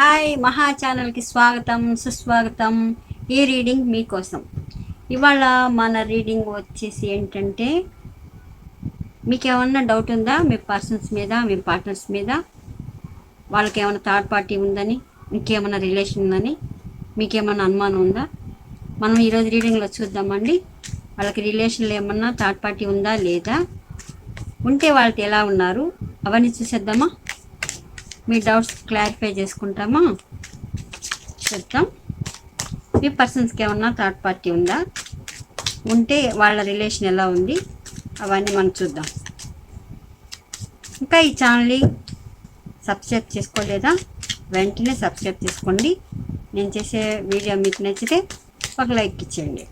Hi మహా ఛానల్కి స్వాగతం సుస్వాగతం. ఈ రీడింగ్ మీకోసం. ఇవాళ మన రీడింగ్ వచ్చేసి ఏంటంటే మీకు ఏమన్నా డౌట్ ఉందా? మీ పర్సన్స్ మీద మీ పార్ట్నర్స్ మీద? వాళ్ళకి ఏమైనా థర్డ్ పార్టీ ఉందని? ఇంకేమైనా రిలేషన్ ఉందని? మీకేమైనా అనుమానం ఉందా? మనం ఈరోజు రీడింగ్లో చూద్దామండి. వాళ్ళకి రిలేషన్లు ఏమన్నా థర్డ్ పార్టీ ఉందా లేదా? ఉంటే వాళ్ళకి ఎలా ఉన్నారు? అవన్నీ చూసేద్దామా? మీ డౌట్స్ క్లారిఫై చేసుకుంటామా? చెప్తాం. మీ పర్సన్స్కి ఏమన్నా థర్డ్ పార్టీ ఉందా? ఉంటే వాళ్ళ రిలేషన్ ఎలా ఉంది? అవన్నీ మనం చూద్దాం. ఇంకా ఈ ఛానల్ని సబ్స్క్రైబ్ చేసుకోలేదా? వెంటనే సబ్స్క్రైబ్ చేసుకోండి. నేను చేసే వీడియో మీకు నచ్చితే ఒక లైక్ ఇచ్చేయండి.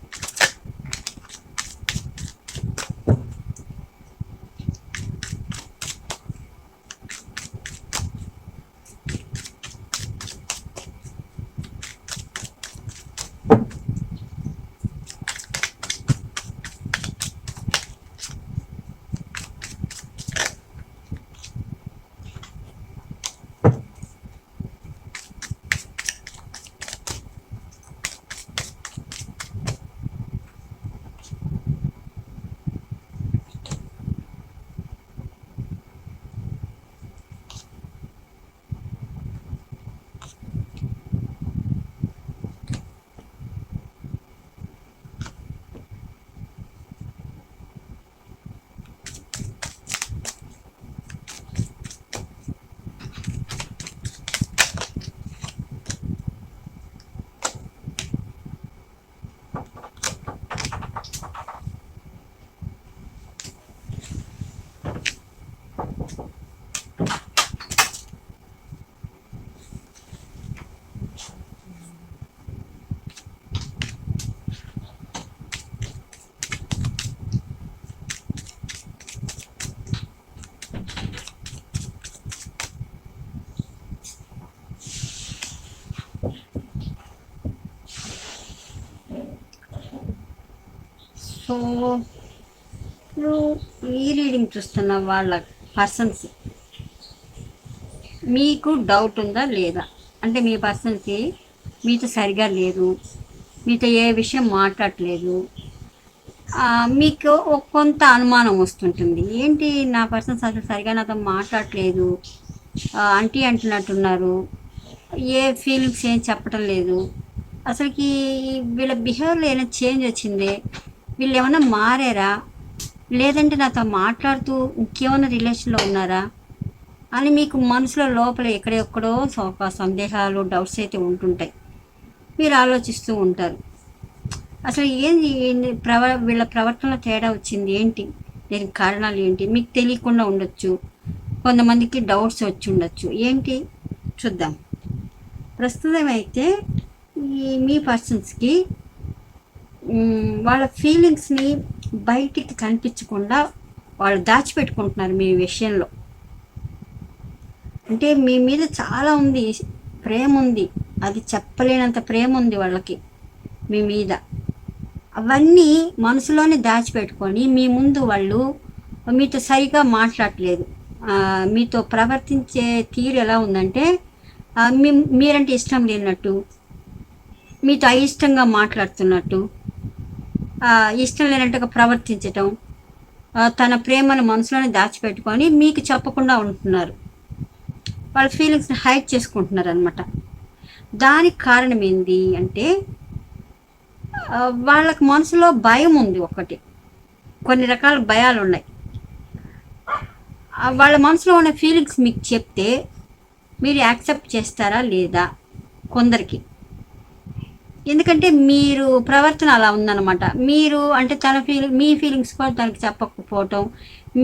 సో ఇప్పుడు ఈ రీడింగ్ చూస్తున్న వాళ్ళ పర్సన్స్ మీకు డౌట్ ఉందా లేదా? అంటే మీ పర్సన్కి మీతో సరిగా లేదు మీతో ఏ విషయం మాట్లాడలేదు. మీకు కొంత అనుమానం వస్తుంటుంది. ఏంటి నా పర్సన్స్ అసలు సరిగా నాతో మాట్లాడలేదు? అంటీ ఆంటీ అంటున్నట్టున్నారు. ఏ ఫీలింగ్స్ ఏం చెప్పడం లేదు. అసలుకి వీళ్ళ బిహేవియర్లో ఏమైనా చేంజ్ వచ్చింది? వీళ్ళు ఏమైనా మారారా? లేదంటే నాతో మాట్లాడుతూ ఇంకేమైనా రిలేషన్లో ఉన్నారా? అని మీకు మనసులో లోపల ఎక్కడెక్కడో ఒక సందేహాలు డౌట్స్ అయితే ఉంటుంటాయి. మీరు ఆలోచిస్తూ ఉంటారు. అసలు ఏంది ప్రవ వీళ్ళ ప్రవర్తనలో తేడా వచ్చింది ఏంటి? దీనికి కారణాలు ఏంటి? మీకు తెలియకుండా ఉండొచ్చు. కొంతమందికి డౌట్స్ వచ్చి ఉండొచ్చు. ఏంటి? చూద్దాం. ప్రస్తుతం అయితే ఈ మీ పర్సన్స్కి వాళ్ళ ఫీలింగ్స్ని బయటికి కనిపించకుండా వాళ్ళు దాచిపెట్టుకుంటున్నారు మీ విషయంలో. అంటే మీ మీద చాలా ఉంది ప్రేమ ఉంది. అది చెప్పలేనంత ప్రేమ ఉంది వాళ్ళకి మీ మీద. అవన్నీ మనసులోనే దాచిపెట్టుకొని మీ ముందు వాళ్ళు మీతో సరిగా మాట్లాడట్లేదు. మీతో ప్రవర్తించే తీరు ఎలా ఉందంటే మీ మీరంటే ఇష్టం లేనట్టు మీతో అయిష్టంగా మాట్లాడుతున్నట్టు ఇష్టం లేనట్టుగా ప్రవర్తించటం తన ప్రేమను మనసులోనే దాచిపెట్టుకొని మీకు చెప్పకుండా ఉంటున్నారు. వాళ్ళ ఫీలింగ్స్ని హైడ్ చేసుకుంటున్నారు అనమాట దానికి కారణం ఏంది అంటే వాళ్ళకి మనసులో భయం ఉంది ఒకటి. కొన్ని రకాల భయాలు ఉన్నాయి. వాళ్ళ మనసులో ఉన్న ఫీలింగ్స్ మీకు చెప్తే మీరు యాక్సెప్ట్ చేస్తారా లేదా కొందరికి? ఎందుకంటే మీరు ప్రవర్తన అలా ఉందన్నమాట. మీరు అంటే తన ఫీలింగ్ మీ ఫీలింగ్స్ కూడా తనకి చెప్పకపోవటం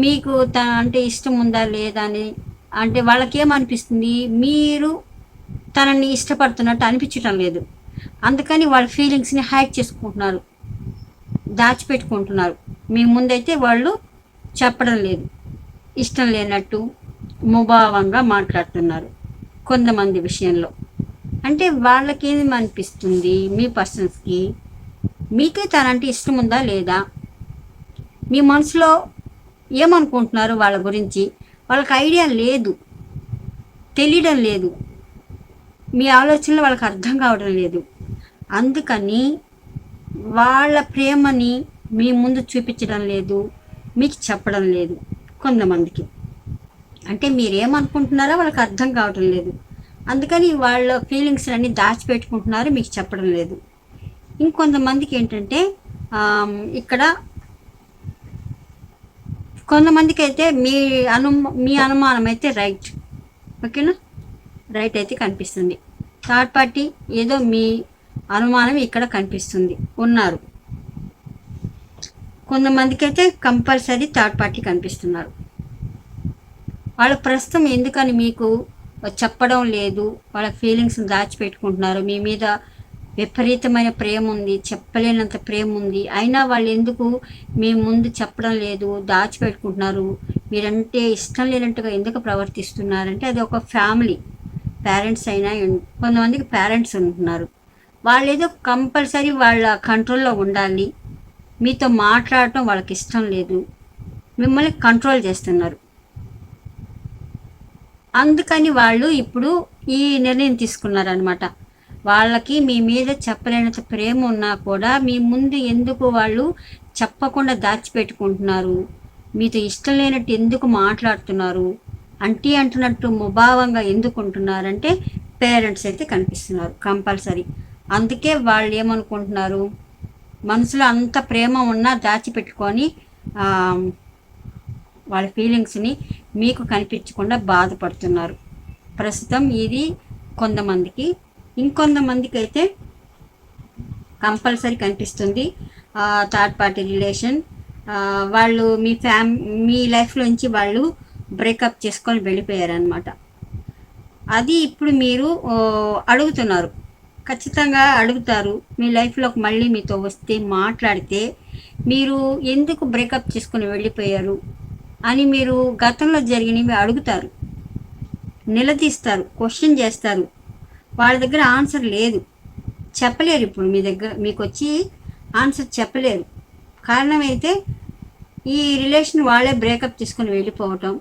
మీకు తన అంటే ఇష్టం ఉందా లేదా అని అంటే వాళ్ళకి ఏమనిపిస్తుంది మీరు తనని ఇష్టపడుతున్నట్టు అనిపించటం లేదు. అందుకని వాళ్ళ ఫీలింగ్స్ని హ్యాక్ చేసుకుంటున్నారు. దాచిపెట్టుకుంటున్నారు. మీ ముందైతే వాళ్ళు చెప్పడం లేదు. ఇష్టం లేనట్టు ముభావంగా మాట్లాడుతున్నారు కొంతమంది విషయంలో. అంటే వాళ్ళకి ఏమి అనిపిస్తుంది మీ పర్సన్స్కి? మీకే తనంటే ఇష్టం ఉందా లేదా? మీ మనసులో ఏమనుకుంటున్నారు వాళ్ళ గురించి? వాళ్ళకి ఐడియా లేదు. తెలియడం లేదు. మీ ఆలోచనలు వాళ్ళకి అర్థం కావడం లేదు. అందుకని వాళ్ళ ప్రేమని మీ ముందు చూపించడం లేదు. మీకు చెప్పడం లేదు. కొంతమందికి. అంటే మీరేమనుకుంటున్నారో వాళ్ళకి అర్థం కావడం లేదు. అందుకని వాళ్ళ ఫీలింగ్స్ అన్నీ దాచిపెట్టుకుంటున్నారు మీకు చెప్పడం లేదు. ఇంకొంతమందికి ఏంటంటే ఇక్కడ కొంతమందికి అయితే మీ అను మీ అనుమానం అయితే రైట్ ఓకేనా రైట్ అయితే కనిపిస్తుంది. థర్డ్ పార్టీ ఏదో మీ అనుమానం ఇక్కడ కనిపిస్తుంది. ఉన్నారు. కొంతమందికి అయితే కంపల్సరీ థర్డ్ పార్టీ కనిపిస్తున్నారు. వాళ్ళ ప్రస్తుతం ఎందుకని మీకు చెప్పడం లేదు? వాళ్ళ ఫీలింగ్స్ దాచిపెట్టుకుంటున్నారు? మీ మీద విపరీతమైన ప్రేమ ఉంది చెప్పలేనంత ప్రేమ ఉంది అయినా వాళ్ళు ఎందుకు మీ ముందు చెప్పడం లేదు దాచిపెట్టుకుంటున్నారు? మీరంటే ఇష్టం లేనట్టుగా ఎందుకు ప్రవర్తిస్తున్నారంటే అది ఒక ఫ్యామిలీ పేరెంట్స్ అయినా కొంతమందికి పేరెంట్స్ ఉంటున్నారు. వాళ్ళు ఏదో కంపల్సరీ వాళ్ళ కంట్రోల్లో ఉండాలి. మీతో మాట్లాడటం వాళ్ళకి ఇష్టం లేదు. మిమ్మల్ని కంట్రోల్ చేస్తున్నారు. అందుకని వాళ్ళు ఇప్పుడు ఈ నిర్ణయం తీసుకున్నారనమాట వాళ్ళకి మీ మీద చెప్పలేనంత ప్రేమ ఉన్నా కూడా మీ ముందు ఎందుకు వాళ్ళు చెప్పకుండా దాచిపెట్టుకుంటున్నారు? మీతో ఇష్టం లేనట్టు ఎందుకు మాట్లాడుతున్నారు? అంటీ అంటున్నట్టు ముభావంగా ఎందుకు ఉంటున్నారంటే పేరెంట్స్ అయితే కనిపిస్తున్నారు కంపల్సరీ. అందుకే వాళ్ళు ఏమనుకుంటున్నారు? మనసులో అంత ప్రేమ ఉన్నా దాచిపెట్టుకొని వాళ్ళ ఫీలింగ్స్ని మీకు కనిపించకుండా బాధపడుతున్నారు. ప్రస్తుతం ఇది కొంతమందికి ఇంకొంతమందికి అయితే కంపల్సరీ కనిపిస్తుంది థర్డ్ పార్టీ రిలేషన్ వాళ్ళు మీ ఫ్యామ్ మీ లైఫ్లోంచి వాళ్ళు బ్రేకప్ చేసుకొని వెళ్ళిపోయారనమాట అది ఇప్పుడు మీరు అడుగుతున్నారు. ఖచ్చితంగా అడుగుతారు. మీ లైఫ్లోకి మళ్ళీ మీతో వస్తే మాట్లాడితే మీరు ఎందుకు బ్రేకప్ చేసుకుని వెళ్ళిపోయారు అని మీరు గతంలో జరిగినవి అడుగుతారు. నిలదీస్తారు. క్వశ్చన్ చేస్తారు. వాళ్ళ దగ్గర ఆన్సర్ లేదు. చెప్పలేరు ఇప్పుడు మీ దగ్గర మీకు వచ్చి ఆన్సర్ చెప్పలేరు. కారణం అయితే ఈ రిలేషన్ వాళ్ళే బ్రేకప్ తీసుకుని వెళ్ళిపోవటం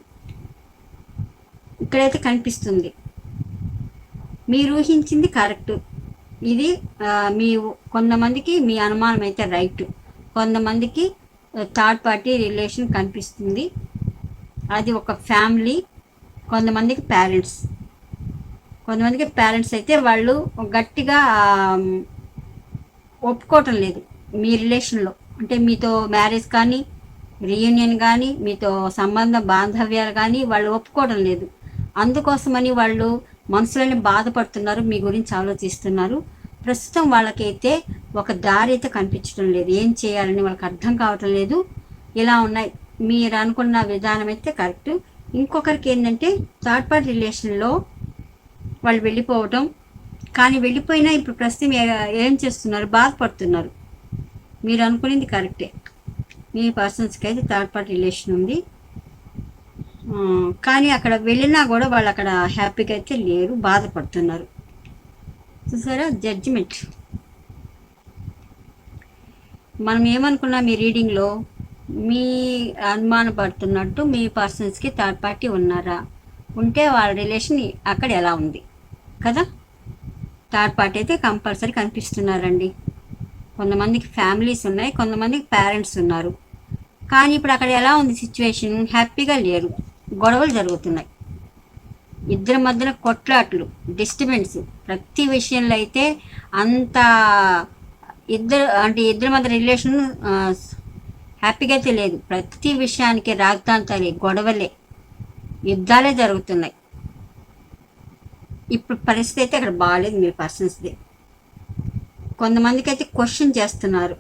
ఇక్కడైతే కనిపిస్తుంది. మీరు ఊహించింది కరెక్ట్. ఇది మీ కొంతమందికి మీ అనుమానం అయితే రైట్. కొంతమందికి థర్డ్ పార్టీ రిలేషన్ కనిపిస్తుంది. అది ఒక ఫ్యామిలీ కొంతమందికి పేరెంట్స్. కొంతమందికి పేరెంట్స్ అయితే వాళ్ళు గట్టిగా ఒప్పుకోవటం లేదు. మీ రిలేషన్లో అంటే మీతో మ్యారేజ్ కానీ రీయూనియన్ కానీ మీతో సంబంధ బాంధవ్యాలు కానీ వాళ్ళు ఒప్పుకోవడం లేదు. అందుకోసమని వాళ్ళు మనసులోనే బాధపడుతున్నారు మీ గురించి ఆలోచిస్తున్నారు. ప్రస్తుతం వాళ్ళకైతే ఒక దారి అయితే కనిపించడం లేదు. ఏం చేయాలని వాళ్ళకి అర్థం కావటం లేదు. ఇలా ఉన్నాయి. మీరు అనుకున్న విధానం అయితే కరెక్ట్ ఇంకొకరికి ఏంటంటే థర్డ్ పార్టీ రిలేషన్లో వాళ్ళు వెళ్ళిపోవటం. కానీ వెళ్ళిపోయినా ఇప్పుడు ప్రస్తుతం ఏ- ఏం చేస్తున్నారు? బాధపడుతున్నారు. మీరు అనుకునేది కరెక్టే. మీ పర్సన్స్కి అయితే థర్డ్ పార్టీ రిలేషన్ ఉంది. కానీ అక్కడ వెళ్ళినా కూడా వాళ్ళు అక్కడ హ్యాపీగా అయితే లేరు బాధపడుతున్నారు. చూసారా? జడ్జిమెంట్. మనం ఏమనుకున్నా మీ రీడింగ్లో మీ అనుమానపడుతున్నట్టు మీ పర్సన్స్కి థర్డ్ పార్టీ ఉన్నారా? ఉంటే వాళ్ళ రిలేషన్ అక్కడ ఎలా ఉంది? కదా? థర్డ్ పార్టీ అయితే కంపల్సరీ కనిపిస్తున్నారండి. కొంతమందికి ఫ్యామిలీస్ ఉన్నాయి కొంతమందికి పేరెంట్స్ ఉన్నారు. కానీ ఇప్పుడు అక్కడ ఎలా ఉంది సిచ్యువేషన్ హ్యాపీగా లేరు. గొడవలు జరుగుతున్నాయి. ఇద్దరి మధ్యన కొట్లాట్లు డిస్టర్బెన్స్ ప్రతి విషయంలో అయితే అంత ఇద్దరు అంటే ఇద్దరి మధ్య రిలేషన్ హ్యాపీగా అయితే లేదు. ప్రతి విషయానికి రాగ్దాంతాలే గొడవలే. యుద్ధాలే జరుగుతున్నాయి. ఇప్పుడు పరిస్థితి అయితే అక్కడ బాగాలేదు మీ పర్సన్స్ది. కొంతమందికి అయితే క్వశ్చన్ చేస్తున్నారు.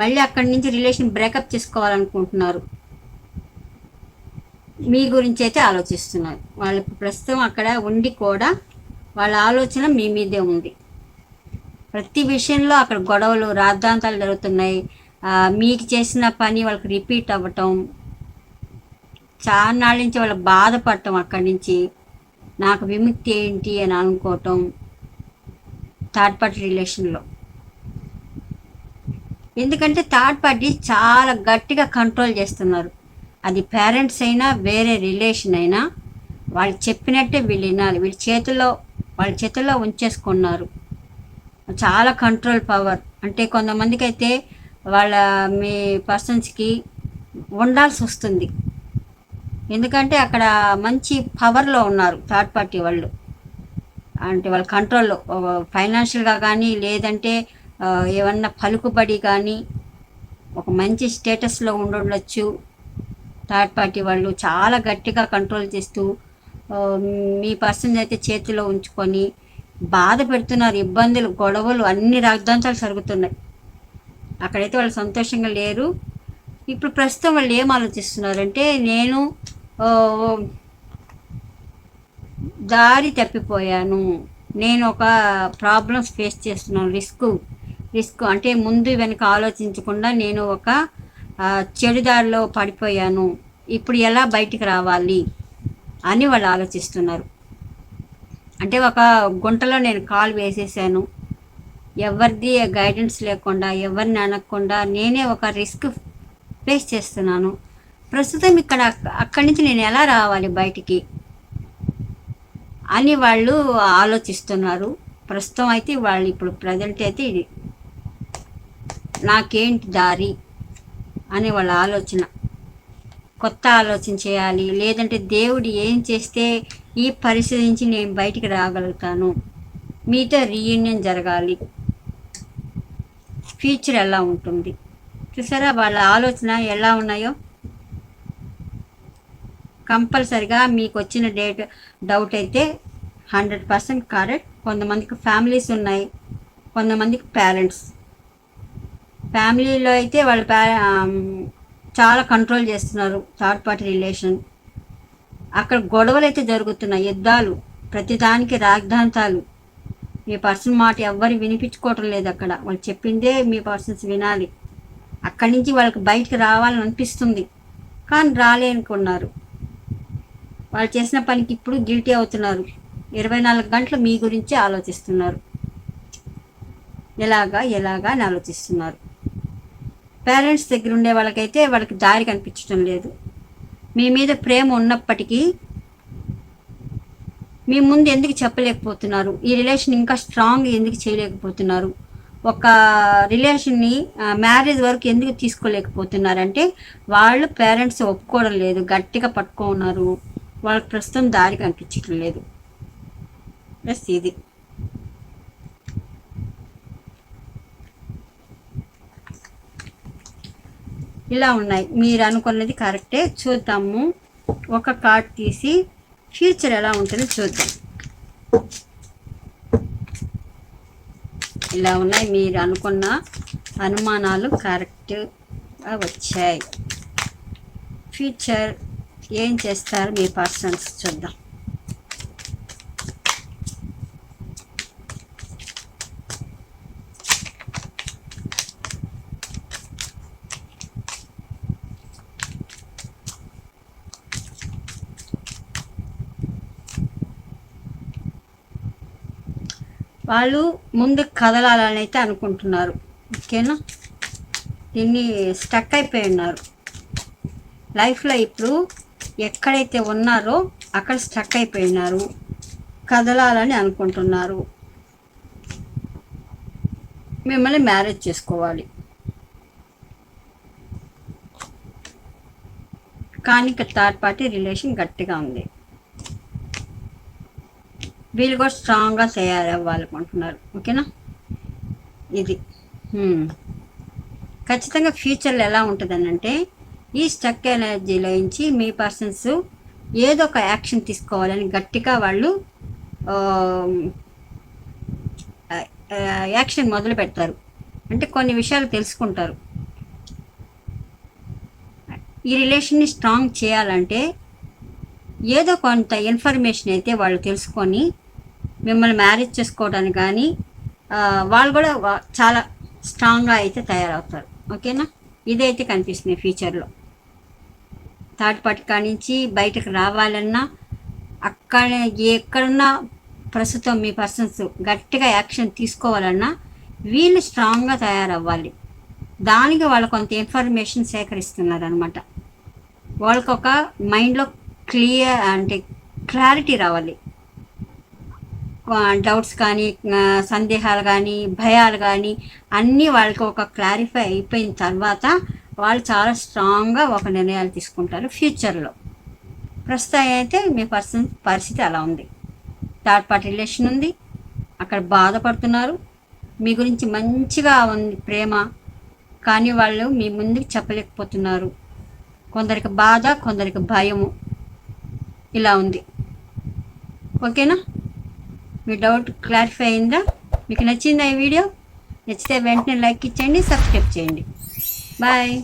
మళ్ళీ అక్కడి నుంచి రిలేషన్ బ్రేకప్ చేసుకోవాలనుకుంటున్నారు. మీ గురించి అయితే ఆలోచిస్తున్నారు. వాళ్ళు ప్రస్తుతం అక్కడ ఉండి కూడా వాళ్ళ ఆలోచన మీ మీదే ఉంది. ప్రతి విషయంలో అక్కడ గొడవలు రాద్ధాంతాలు జరుగుతున్నాయి. మీకు చేసిన పని వాళ్ళకి రిపీట్ అవ్వటం చాలా నాళ్ళ నుంచి వాళ్ళు బాధపడటం అక్కడి నుంచి. నాకు విముక్తి ఏంటి అని అనుకోవటం థర్డ్ పార్టీ రిలేషన్లో ఎందుకంటే థర్డ్ పార్టీ చాలా గట్టిగా కంట్రోల్ చేస్తున్నారు. అది పేరెంట్స్ అయినా వేరే రిలేషన్ అయినా వాళ్ళు చెప్పినట్టే వీళ్ళు వినాలి. వీళ్ళ చేతుల్లో వాళ్ళ చేతుల్లో ఉంచేసుకున్నారు. చాలా కంట్రోల్ పవర్ అంటే కొంతమందికి అయితే వాళ్ళ మీ పర్సన్స్కి ఉండాల్సి వస్తుంది. ఎందుకంటే అక్కడ మంచి పవర్లో ఉన్నారు థర్డ్ పార్టీ వాళ్ళు. అంటే వాళ్ళ కంట్రోల్లో ఫైనాన్షియల్గా కానీ లేదంటే ఏమన్నా పలుకుబడి కానీ ఒక మంచి స్టేటస్లో ఉండొచ్చు. థర్డ్ పార్టీ వాళ్ళు చాలా గట్టిగా కంట్రోల్ చేస్తూ మీ పర్సన్ అయితే చేతిలో ఉంచుకొని బాధ పెడుతున్నారు ఇబ్బందులు గొడవలు అన్ని రాగ్దాంతాలు జరుగుతున్నాయి అక్కడైతే వాళ్ళు సంతోషంగా లేరు. ఇప్పుడు ప్రస్తుతం వాళ్ళు ఏం ఆలోచిస్తున్నారంటే నేను దారి తప్పిపోయాను. నేను ఒక ప్రాబ్లమ్స్ ఫేస్ చేస్తున్నాను. రిస్క్ రిస్క్ అంటే ముందు వెనక ఆలోచించకుండా నేను ఒక చెడుదారిలో పడిపోయాను. ఇప్పుడు ఎలా బయటికి రావాలి అని వాళ్ళు ఆలోచిస్తున్నారు. అంటే ఒక గుంటలో నేను కాలు వేసేసాను. ఎవరిది గైడెన్స్ లేకుండా ఎవరిని అనకుండా నేనే ఒక రిస్క్ ఫేస్ చేస్తున్నాను. ప్రస్తుతం ఇక్కడ అక్కడి నుంచి నేను ఎలా రావాలి బయటికి? అని వాళ్ళు ఆలోచిస్తున్నారు. ప్రస్తుతం అయితే వాళ్ళు ఇప్పుడు ప్రజెంట్ అయితే ఇది. నాకేంటి దారి? అనే వాళ్ళ ఆలోచన. కొత్త ఆలోచన చేయాలి. లేదంటే దేవుడు ఏం చేస్తే ఈ పరిస్థితి నుంచి నేను బయటికి రాగలుగుతాను? మీతో రీయూనియన్ జరగాలి. ఫ్యూచర్ ఎలా ఉంటుంది? చూసారా వాళ్ళ ఆలోచన ఎలా ఉన్నాయో? కంపల్సరిగా మీకు వచ్చిన డేట్ డౌట్ అయితే హండ్రెడ్ పర్సెంట్ కరెక్ట్. కొంతమందికి ఫ్యామిలీస్ ఉన్నాయి కొంతమందికి పేరెంట్స్. ఫ్యామిలీలో అయితే వాళ్ళ పే చాలా కంట్రోల్ చేస్తున్నారు థర్డ్ పార్టీ రిలేషన్. అక్కడ గొడవలు అయితే జరుగుతున్నాయి యుద్ధాలు ప్రతిదానికి రాగ్దాంతాలు మీ పర్సన్ మాట ఎవ్వరు వినిపించుకోవటం లేదు అక్కడ. వాళ్ళు చెప్పిందే మీ పర్సన్స్ వినాలి. అక్కడి నుంచి వాళ్ళకి బయటకు రావాలని అనిపిస్తుంది. కానీ రాలేనుకున్నారు. వాళ్ళు చేసిన పనికి ఇప్పుడు గిల్టీ అవుతున్నారు. ఇరవై నాలుగు గంటలు మీ గురించి ఆలోచిస్తున్నారు. ఎలాగా ఎలాగా అని ఆలోచిస్తున్నారు. పేరెంట్స్ దగ్గర ఉండే వాళ్ళకైతే వాళ్ళకి దారి కనిపించడం లేదు. మీ మీద ప్రేమ ఉన్నప్పటికీ మీ ముందు ఎందుకు చెప్పలేకపోతున్నారు? ఈ రిలేషన్ ఇంకా స్ట్రాంగ్ ఎందుకు చేయలేకపోతున్నారు? ఒక రిలేషన్ని మ్యారేజ్ వరకు ఎందుకు తీసుకోలేకపోతున్నారంటే వాళ్ళు పేరెంట్స్ ఒప్పుకోవడం లేదు. గట్టిగా పట్టుకున్నారు వాళ్ళకి ప్రస్తుతం దారి కనిపించడం లేదు. ప్లస్ ఇది. ఇలా ఉన్నాయి. మీరు అనుకున్నది కరెక్టే. చూద్దాము. ఒక కార్డ్ తీసి ఫ్యూచర్ ఎలా ఉంటుందో చూద్దాం. ఇలా ఉన్నాయి. మీరు అనుకున్న అనుమానాలు కరెక్ట్గా వచ్చాయి. ఫ్యూచర్ ఏం చేస్తారు మీ పర్సన్స్ చూద్దాం. వాళ్ళు ముందుకు కదలాలని అయితే అనుకుంటున్నారు. ఓకేనా? దీన్ని స్టక్ అయిపోయి ఉన్నారు. లైఫ్లో ఇప్పుడు ఎక్కడైతే ఉన్నారో అక్కడ స్టక్ అయిపోయినారు. కదలాలని అనుకుంటున్నారు. మిమ్మల్ని మ్యారేజ్ చేసుకోవాలి. కానీ ఇక్కడ థర్డ్ పార్టీ రిలేషన్ గట్టిగా ఉంది. వీళ్ళు కూడా స్ట్రాంగ్గా తయారవ్వాలనుకుంటున్నారు. ఓకేనా? ఇది. ఖచ్చితంగా ఫ్యూచర్లో ఎలా ఉంటుందని అంటే ఈ స్టక్ ఎనర్జీలో నుంచి మీ పర్సన్స్ ఏదో ఒక యాక్షన్ తీసుకోవాలని గట్టిగా వాళ్ళు యాక్షన్ మొదలు పెడతారు. అంటే కొన్ని విషయాలు తెలుసుకుంటారు. ఈ రిలేషన్ని స్ట్రాంగ్ చేయాలంటే ఏదో కొంత ఇన్ఫర్మేషన్ అయితే వాళ్ళు తెలుసుకొని మిమ్మల్ని మ్యారేజ్ చేసుకోవడానికి కానీ వాళ్ళు కూడా చాలా స్ట్రాంగ్గా అయితే తయారవుతారు. ఓకేనా? ఇదైతే కనిపిస్తుంది ఫ్యూచర్లో. థర్డ్ పార్టీ కాడి నుంచి బయటకు రావాలన్నా అక్కడ ఎక్కడున్నా ప్రస్తుతం మీ పర్సన్స్ గట్టిగా యాక్షన్ తీసుకోవాలన్నా వీళ్ళు స్ట్రాంగ్గా తయారవ్వాలి. దానికి వాళ్ళు కొంత ఇన్ఫర్మేషన్ సేకరిస్తున్నారు అనమాట వాళ్ళకి ఒక మైండ్లో క్లియర్ అంటే క్లారిటీ రావాలి. డౌట్స్ కానీ సందేహాలు కానీ భయాలు కానీ అన్నీ వాళ్ళకి ఒక క్లారిఫై అయిపోయిన తర్వాత వాళ్ళు చాలా స్ట్రాంగ్గా ఒక నిర్ణయాలు తీసుకుంటారు ఫ్యూచర్లో. ప్రస్తుతం అయితే మీ పర్సన్ పరిస్థితి అలా ఉంది. థర్డ్ పార్టీ రిలేషన్ ఉంది. అక్కడ బాధపడుతున్నారు. మీ గురించి మంచిగా ఉంది ప్రేమ. కానీ వాళ్ళు మీ ముందుకు చెప్పలేకపోతున్నారు. కొందరికి బాధ కొందరికి భయము ఇలా ఉంది. ఓకేనా? మీ డౌట్ క్లారిఫై అయిందా? మీకు నచ్చిందా ఈ వీడియో? నచ్చితే వెంటనే లైక్ ఇచ్చేయండి సబ్స్క్రైబ్ చేయండి. Bye!